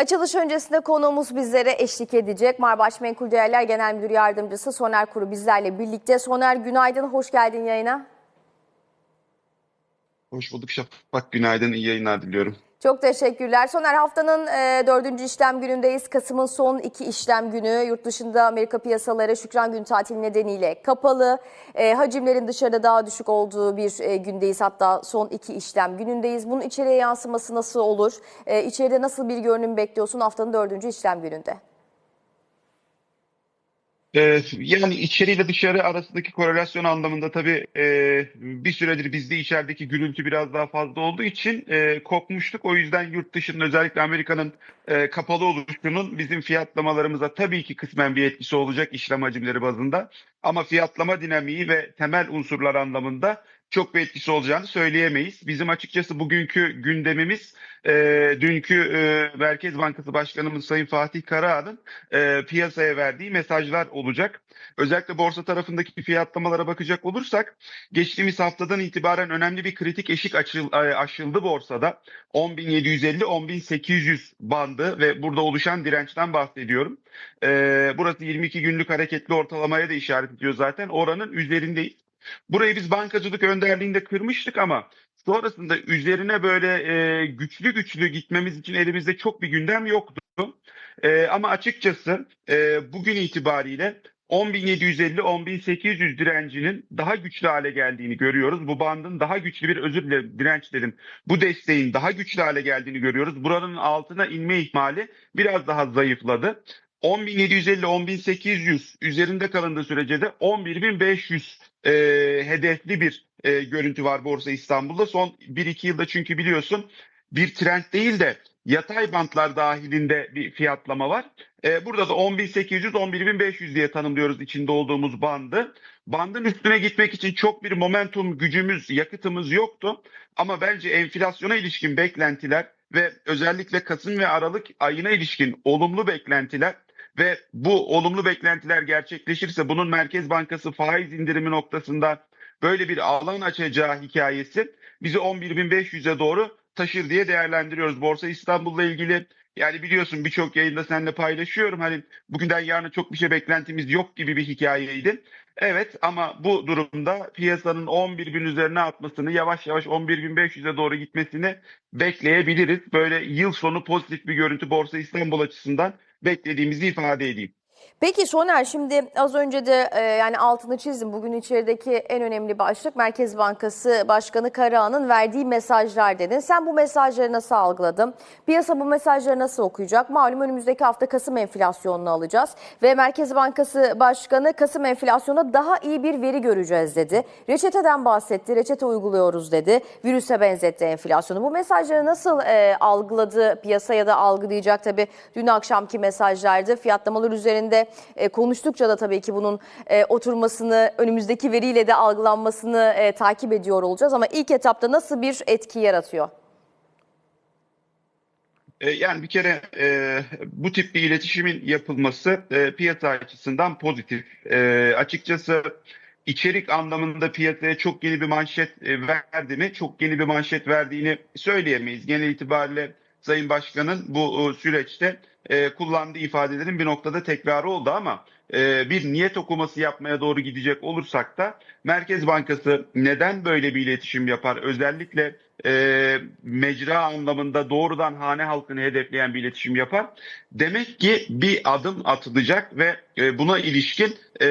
Açılış öncesinde konuğumuz bizlere eşlik edecek. Marbaş Menkul Değerler Genel Müdür Yardımcısı Soner Kuru bizlerle birlikte. Soner günaydın, hoş geldin yayına. Hoş bulduk Şafak. Günaydın, iyi yayınlar diliyorum. Çok teşekkürler. Soner haftanın e, dördüncü işlem günündeyiz. Kasım'ın son iki işlem günü. Yurt dışında Amerika piyasaları Şükran Gün tatili nedeniyle kapalı. E, hacimlerin dışarıda daha düşük olduğu bir e, gündeyiz. Hatta son iki işlem günündeyiz. Bunun içeriye yansıması nasıl olur? E, içeride nasıl bir görünüm bekliyorsun haftanın dördüncü işlem gününde? Ee, yani içeriyle dışarı arasındaki korelasyon anlamında tabii e, bir süredir bizde içerideki gürültü biraz daha fazla olduğu için e, kopmuştuk. O yüzden yurt dışının özellikle Amerika'nın e, kapalı oluşunun bizim fiyatlamalarımıza tabii ki kısmen bir etkisi olacak işlem hacimleri bazında. Ama fiyatlama dinamiği ve temel unsurlar anlamında çok bir etkisi olacağını söyleyemeyiz. Bizim açıkçası bugünkü gündemimiz e, dünkü e, Merkez Bankası Başkanımız Sayın Fatih Karaağan'ın e, piyasaya verdiği mesajlar olacak. Özellikle borsa tarafındaki fiyatlamalara bakacak olursak geçtiğimiz haftadan itibaren önemli bir kritik eşik e, aşıldı borsada. 10.750-10.800 bandı ve burada oluşan dirençten bahsediyorum. E, burası 22 günlük hareketli ortalamaya da işaret ediyor zaten. Oranın üzerindeyiz. Burayı biz bankacılık önderliğinde kırmıştık ama sonrasında üzerine böyle e, güçlü güçlü gitmemiz için elimizde çok bir gündem yoktu. E, ama açıkçası e, bugün itibariyle 10.750-10.800 direncinin daha güçlü hale geldiğini görüyoruz. Bu bandın daha güçlü bir özür dilerim direnç dedim. Bu desteğin daha güçlü hale geldiğini görüyoruz. Buranın altına inme ihtimali biraz daha zayıfladı. 10.750-10.800 üzerinde kalındığı sürece de 11.500 e, hedefli bir e, görüntü var Borsa İstanbul'da. Son 1-2 yılda çünkü biliyorsun bir trend değil de yatay bantlar dahilinde bir fiyatlama var. E, burada da 10.800 11.500 diye tanımlıyoruz içinde olduğumuz bandı. Bandın üstüne gitmek için çok bir momentum gücümüz, yakıtımız yoktu. Ama bence enflasyona ilişkin beklentiler ve özellikle Kasım ve Aralık ayına ilişkin olumlu beklentiler ve bu olumlu beklentiler gerçekleşirse bunun Merkez Bankası faiz indirimi noktasında böyle bir alan açacağı hikayesi bizi 11.500'e doğru taşır diye değerlendiriyoruz. Borsa İstanbul'la ilgili yani biliyorsun birçok yayında seninle paylaşıyorum. Hani bugünden yarına çok bir şey beklentimiz yok gibi bir hikayeydi. Evet ama bu durumda piyasanın 11 bin üzerine atmasını yavaş yavaş 11.500'e doğru gitmesini bekleyebiliriz. Böyle yıl sonu pozitif bir görüntü Borsa İstanbul açısından beklediğimizi ifade edeyim. Peki Soner şimdi az önce de e, yani altını çizdim. Bugün içerideki en önemli başlık Merkez Bankası Başkanı Karaağan'ın verdiği mesajlar dedin. Sen bu mesajları nasıl algıladın? Piyasa bu mesajları nasıl okuyacak? Malum önümüzdeki hafta Kasım enflasyonunu alacağız. Ve Merkez Bankası Başkanı Kasım enflasyonuna daha iyi bir veri göreceğiz dedi. Reçeteden bahsetti. Reçete uyguluyoruz dedi. Virüse benzetti enflasyonu. Bu mesajları nasıl e, algıladı piyasa ya da algılayacak? Tabii dün akşamki mesajlardı. Fiyatlamalar üzerinde e, konuştukça da tabii ki bunun e, oturmasını, önümüzdeki veriyle de algılanmasını e, takip ediyor olacağız. Ama ilk etapta nasıl bir etki yaratıyor? E, Yani bir kere e, bu tip bir iletişimin yapılması e, piyasa açısından pozitif. E, açıkçası içerik anlamında piyasaya çok yeni bir manşet e, verdi mi? Çok yeni bir manşet verdiğini söyleyemeyiz. Genel itibariyle Sayın Başkan'ın bu e, süreçte e, kullandığı ifadelerin bir noktada tekrarı oldu ama e, bir niyet okuması yapmaya doğru gidecek olursak da Merkez Bankası neden böyle bir iletişim yapar? Özellikle e, mecra anlamında doğrudan hane halkını hedefleyen bir iletişim yapar. Demek ki bir adım atılacak ve e, buna ilişkin e,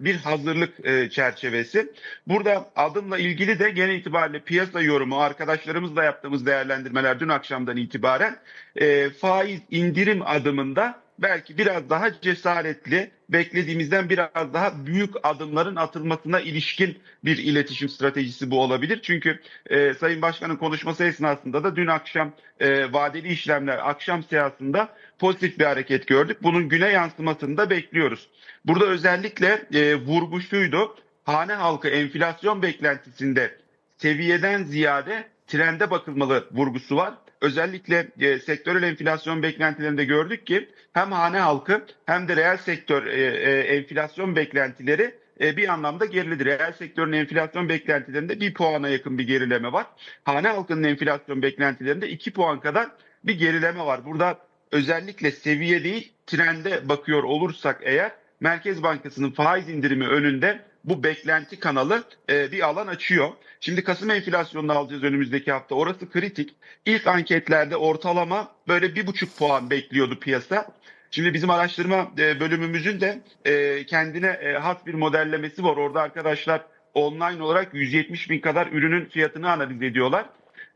bir hazırlık e, çerçevesi. Burada adımla ilgili de genel itibariyle piyasa yorumu arkadaşlarımızla yaptığımız değerlendirmeler dün akşamdan itibaren e, faiz indirim adımında belki biraz daha cesaretli, beklediğimizden biraz daha büyük adımların atılmasına ilişkin bir iletişim stratejisi bu olabilir. Çünkü e, Sayın Başkan'ın konuşması esnasında da dün akşam e, vadeli işlemler akşam seansında pozitif bir hareket gördük. Bunun güne yansımasını da bekliyoruz. Burada özellikle e, vurgu şuydu, hane halkı enflasyon beklentisinde seviyeden ziyade trende bakılmalı vurgusu var özellikle e, sektörel enflasyon beklentilerinde gördük ki hem hane halkı hem de reel sektör e, e, enflasyon beklentileri e, bir anlamda geriledir. Reel sektörün enflasyon beklentilerinde bir puana yakın bir gerileme var. Hane halkının enflasyon beklentilerinde iki puan kadar bir gerileme var. Burada özellikle seviye değil trende bakıyor olursak eğer Merkez Bankası'nın faiz indirimi önünde bu beklenti kanalı e, bir alan açıyor. Şimdi Kasım enflasyonunu alacağız önümüzdeki hafta. Orası kritik. İlk anketlerde ortalama böyle bir buçuk puan bekliyordu piyasa. Şimdi bizim araştırma e, bölümümüzün de e, kendine e, has bir modellemesi var. Orada arkadaşlar online olarak 170 bin kadar ürünün fiyatını analiz ediyorlar.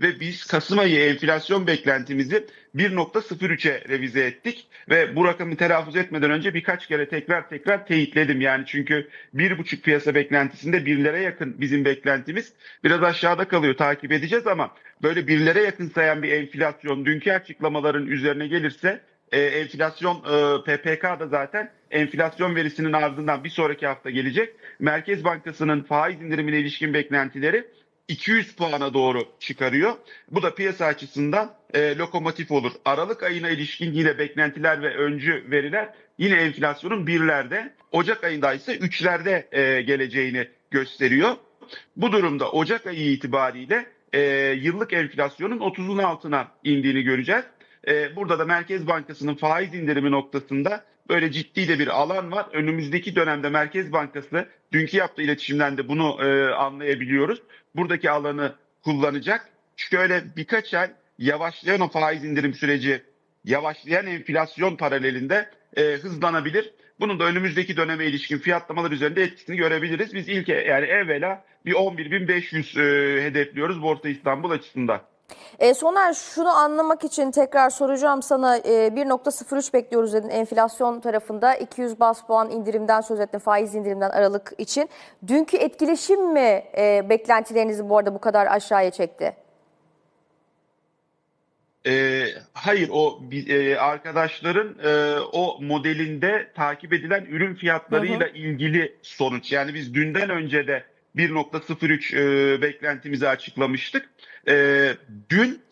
Ve biz Kasım ayı enflasyon beklentimizi 1.03'e revize ettik. Ve bu rakamı telaffuz etmeden önce birkaç kere tekrar tekrar teyitledim. Yani çünkü bir buçuk piyasa beklentisinde birlere yakın bizim beklentimiz. Biraz aşağıda kalıyor takip edeceğiz ama böyle birlere yakın sayan bir enflasyon dünkü açıklamaların üzerine gelirse e, enflasyon e, PPK da zaten enflasyon verisinin ardından bir sonraki hafta gelecek. Merkez Bankası'nın faiz indirimine ilişkin beklentileri 200 puana doğru çıkarıyor. Bu da piyasa açısından e, lokomotif olur. Aralık ayına ilişkin yine beklentiler ve öncü veriler yine enflasyonun birlerde, Ocak ayında ise üçlerde e, geleceğini gösteriyor. Bu durumda Ocak ayı itibariyle e, yıllık enflasyonun 30'un altına indiğini göreceğiz. E, burada da Merkez Bankası'nın faiz indirimi noktasında böyle ciddi de bir alan var. Önümüzdeki dönemde Merkez Bankası dünkü yaptığı iletişimden de bunu e, anlayabiliyoruz. Buradaki alanı kullanacak. Şöyle birkaç ay yavaşlayan o faiz indirim süreci, yavaşlayan enflasyon paralelinde e, hızlanabilir. Bunun da önümüzdeki döneme ilişkin fiyatlamalar üzerinde etkisini görebiliriz. Biz ilk yani evvela bir 11.500 e, hedefliyoruz Borsa İstanbul açısından. E, Soner şunu anlamak için tekrar soracağım sana e, 1.03 bekliyoruz dedin enflasyon tarafında 200 bas puan indirimden söz ettin faiz indirimden Aralık için. Dünkü etkileşim mi e, beklentilerinizi bu arada bu kadar aşağıya çekti? E, hayır o e, arkadaşların e, o modelinde takip edilen ürün fiyatlarıyla ilgili sonuç. Yani biz dünden önce de 1.03 e, beklentimizi açıklamıştık. E, dün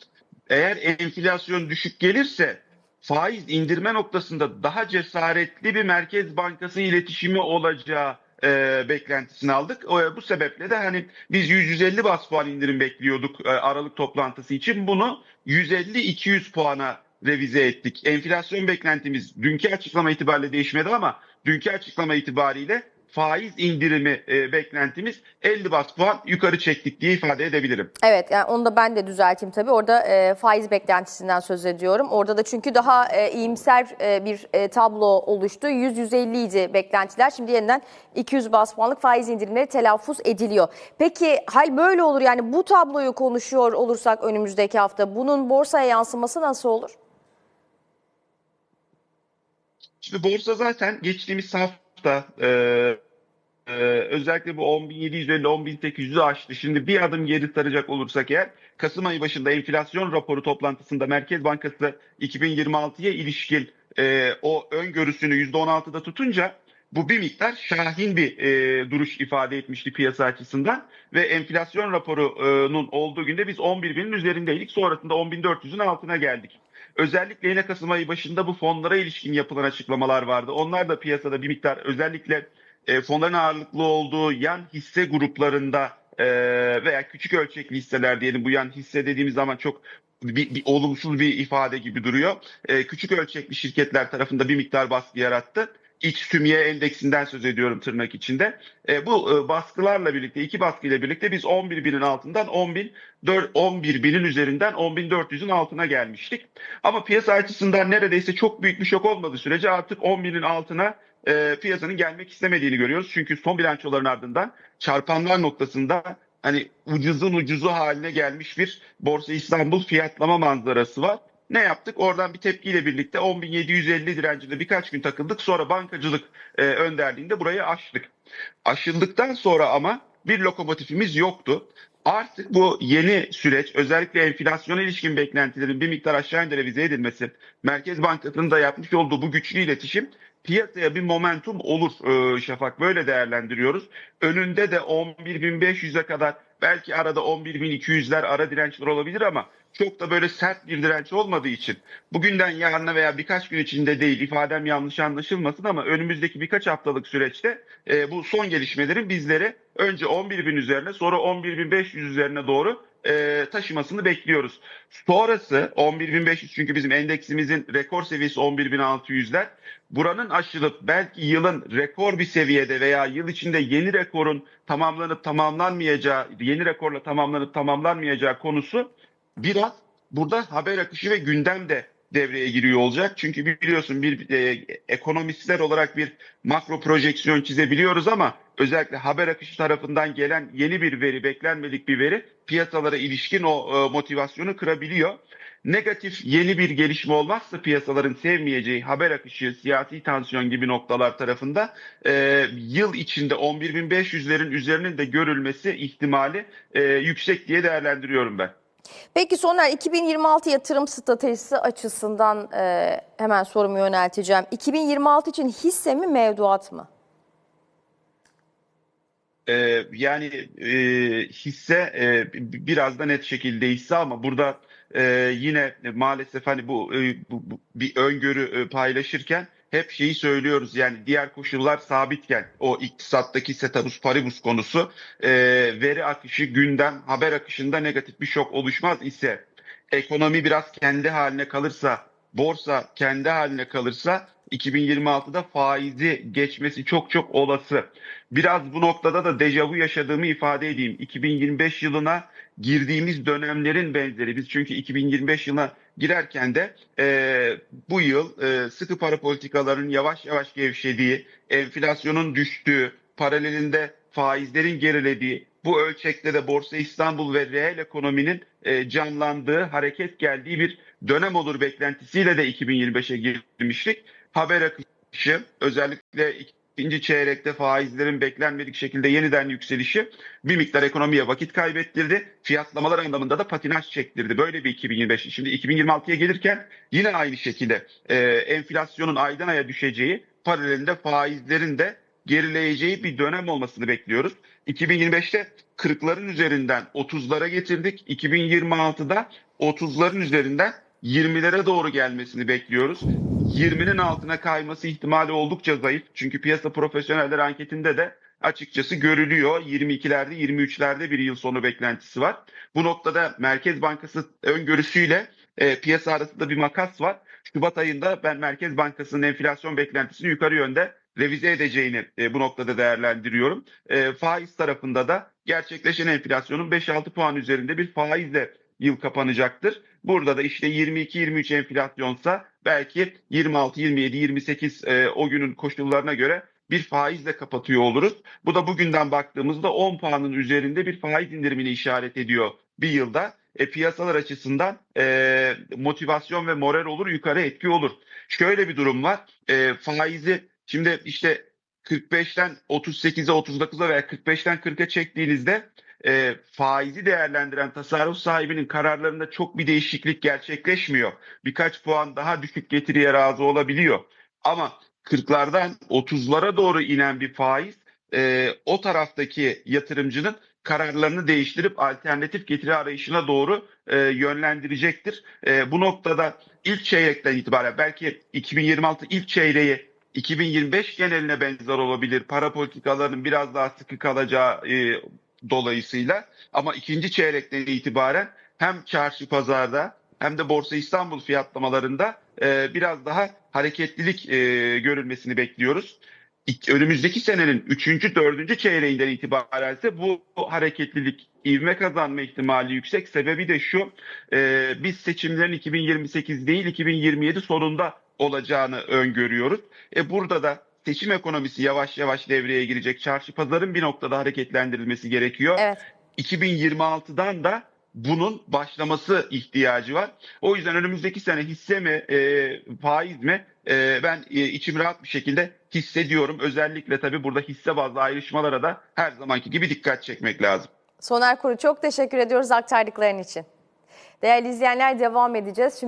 eğer enflasyon düşük gelirse faiz indirme noktasında daha cesaretli bir Merkez Bankası iletişimi olacağı e, beklentisini aldık. E, bu sebeple de hani biz 100-150 bas puan indirim bekliyorduk e, Aralık toplantısı için. Bunu 150-200 puana revize ettik. Enflasyon beklentimiz dünkü açıklama itibariyle değişmedi ama dünkü açıklama itibariyle faiz indirimi e, beklentimiz 50 bas puan yukarı çektik diye ifade edebilirim. Evet yani onu da ben de düzelteyim tabii. Orada e, faiz beklentisinden söz ediyorum. Orada da çünkü daha e, iyimser e, bir e, tablo oluştu. 100-150 idi beklentiler. Şimdi yeniden 200 bas puanlık faiz indirimleri telaffuz ediliyor. Peki hal böyle olur yani bu tabloyu konuşuyor olursak önümüzdeki hafta bunun borsaya yansıması nasıl olur? Şimdi borsa zaten geçtiğimiz hafta e, e, özellikle bu 10.750-10.800'ü aştı. Şimdi bir adım geri saracak olursak eğer Kasım ayı başında enflasyon raporu toplantısında Merkez Bankası 2026'ya ilişkin e, o öngörüsünü %16'da tutunca bu bir miktar şahin bir e, duruş ifade etmişti piyasa açısından ve enflasyon raporunun olduğu günde biz 11 binin üzerindeydik. Sonrasında 10.400'ün altına geldik. Özellikle yine Kasım ayı başında bu fonlara ilişkin yapılan açıklamalar vardı. Onlar da piyasada bir miktar özellikle e, fonların ağırlıklı olduğu yan hisse gruplarında e, veya küçük ölçekli hisseler diyelim bu yan hisse dediğimiz zaman çok bir, bir olumsuz bir ifade gibi duruyor. E, küçük ölçekli şirketler tarafında bir miktar baskı yarattı. X tümye endeksinden söz ediyorum tırnak içinde. E, bu e, baskılarla birlikte, iki baskıyla birlikte biz 11 binin altından 10 bin, 11 binin üzerinden 10 bin 400'ün altına gelmiştik. Ama piyasa açısından neredeyse çok büyük bir şok olmadığı sürece artık 10 binin altına e, piyasanın gelmek istemediğini görüyoruz. Çünkü son bilançoların ardından çarpanlar noktasında hani ucuzun ucuzu haline gelmiş bir Borsa İstanbul fiyatlama manzarası var. Ne yaptık? Oradan bir tepkiyle birlikte 10.750 direncinde birkaç gün takıldık. Sonra bankacılık e, önderliğinde burayı aştık. Aşıldıktan sonra ama bir lokomotifimiz yoktu. Artık bu yeni süreç özellikle enflasyona ilişkin beklentilerin bir miktar aşağı yönde revize edilmesi, Merkez Bankası'nın da yapmış olduğu bu güçlü iletişim piyasaya bir momentum olur e, Şafak. Böyle değerlendiriyoruz. Önünde de 11.500'e kadar belki arada 11.200'ler ara dirençler olabilir ama çok da böyle sert bir direnç olmadığı için bugünden yarına veya birkaç gün içinde değil ifadem yanlış anlaşılmasın ama önümüzdeki birkaç haftalık süreçte e, bu son gelişmelerin bizleri önce 11.000 üzerine sonra 11.500 üzerine doğru e, taşımasını bekliyoruz. Sonrası 11.500 çünkü bizim endeksimizin rekor seviyesi 11.600'ler. Buranın aşılıp belki yılın rekor bir seviyede veya yıl içinde yeni rekorun tamamlanıp tamamlanmayacağı, yeni rekorla tamamlanıp tamamlanmayacağı konusu biraz burada haber akışı ve gündem de devreye giriyor olacak. Çünkü biliyorsun bir e, ekonomistler olarak bir makro projeksiyon çizebiliyoruz ama özellikle haber akışı tarafından gelen yeni bir veri, beklenmedik bir veri piyasalara ilişkin o e, motivasyonu kırabiliyor. Negatif yeni bir gelişme olmazsa piyasaların sevmeyeceği haber akışı, siyasi tansiyon gibi noktalar tarafında e, yıl içinde 11.500'lerin üzerinin de görülmesi ihtimali e, yüksek diye değerlendiriyorum ben. Peki Soner 2026 yatırım stratejisi açısından e, hemen sorumu yönelteceğim. 2026 için hisse mi mevduat mı? Ee, yani e, hisse e, biraz da net şekilde hisse ama burada e, yine maalesef hani bu, e, bu, bu bir öngörü e, paylaşırken hep şeyi söylüyoruz yani diğer koşullar sabitken o iktisattaki ceteris paribus konusu e, veri akışı gündem haber akışında negatif bir şok oluşmaz ise ekonomi biraz kendi haline kalırsa borsa kendi haline kalırsa 2026'da faizi geçmesi çok çok olası. Biraz bu noktada da dejavu yaşadığımı ifade edeyim. 2025 yılına girdiğimiz dönemlerin benzeri. Biz çünkü 2025 yılına girerken de e, bu yıl e, sıkı para politikalarının yavaş yavaş gevşediği, enflasyonun düştüğü, paralelinde faizlerin gerilediği, bu ölçekte de Borsa İstanbul ve reel ekonominin e, canlandığı, hareket geldiği bir dönem olur beklentisiyle de 2025'e girmiştik. Haber akışı özellikle ikinci çeyrekte faizlerin beklenmedik şekilde yeniden yükselişi bir miktar ekonomiye vakit kaybettirdi. Fiyatlamalar anlamında da patinaj çektirdi. Böyle bir 2025. Şimdi 2026'ya gelirken yine aynı şekilde e, enflasyonun aydan aya düşeceği, paralelinde faizlerin de gerileyeceği bir dönem olmasını bekliyoruz. 2025'te 40'ların üzerinden 30'lara getirdik. 2026'da 30'ların üzerinden 20'lere doğru gelmesini bekliyoruz. 20'nin altına kayması ihtimali oldukça zayıf. Çünkü piyasa profesyoneller anketinde de açıkçası görülüyor. 22'lerde 23'lerde bir yıl sonu beklentisi var. Bu noktada Merkez Bankası öngörüsüyle e, piyasa arasında bir makas var. Şubat ayında ben Merkez Bankası'nın enflasyon beklentisini yukarı yönde revize edeceğini e, bu noktada değerlendiriyorum. E, faiz tarafında da gerçekleşen enflasyonun 5-6 puan üzerinde bir faizle yıl kapanacaktır. Burada da işte 22-23 enflasyonsa belki 26, 27, 28 e, o günün koşullarına göre bir faizle kapatıyor oluruz. Bu da bugünden baktığımızda 10 puanın üzerinde bir faiz indirimini işaret ediyor bir yılda. E, piyasalar açısından e, motivasyon ve moral olur, yukarı etki olur. Şöyle bir durum var. E, faizi şimdi işte 45'ten 38'e 39'a veya 45'ten 40'a çektiğinizde e, faizi değerlendiren tasarruf sahibinin kararlarında çok bir değişiklik gerçekleşmiyor. Birkaç puan daha düşük getiriye razı olabiliyor. Ama 40'lardan 30'lara doğru inen bir faiz e, o taraftaki yatırımcının kararlarını değiştirip alternatif getiri arayışına doğru e, yönlendirecektir. E, bu noktada ilk çeyrekten itibaren belki 2026 ilk çeyreği 2025 geneline benzer olabilir. Para politikalarının biraz daha sıkı kalacağı e, dolayısıyla ama ikinci çeyrekten itibaren hem çarşı pazarda hem de Borsa İstanbul fiyatlamalarında e, biraz daha hareketlilik e, görülmesini bekliyoruz. Önümüzdeki senenin 3. 4. çeyreğinden itibaren ise bu hareketlilik ivme kazanma ihtimali yüksek. Sebebi de şu, e, biz seçimlerin 2028 değil 2027 sonunda olacağını öngörüyoruz. E, burada da seçim ekonomisi yavaş yavaş devreye girecek. Çarşı pazarın bir noktada hareketlendirilmesi gerekiyor. Evet. 2026'dan da bunun başlaması ihtiyacı var. O yüzden önümüzdeki sene hisse mi, e, faiz mi e, ben e, içim rahat bir şekilde hissediyorum. Özellikle tabii burada hisse bazlı ayrışmalara da her zamanki gibi dikkat çekmek lazım. Soner Kuru çok teşekkür ediyoruz aktardıkların için. Değerli izleyenler devam edeceğiz. Şimdi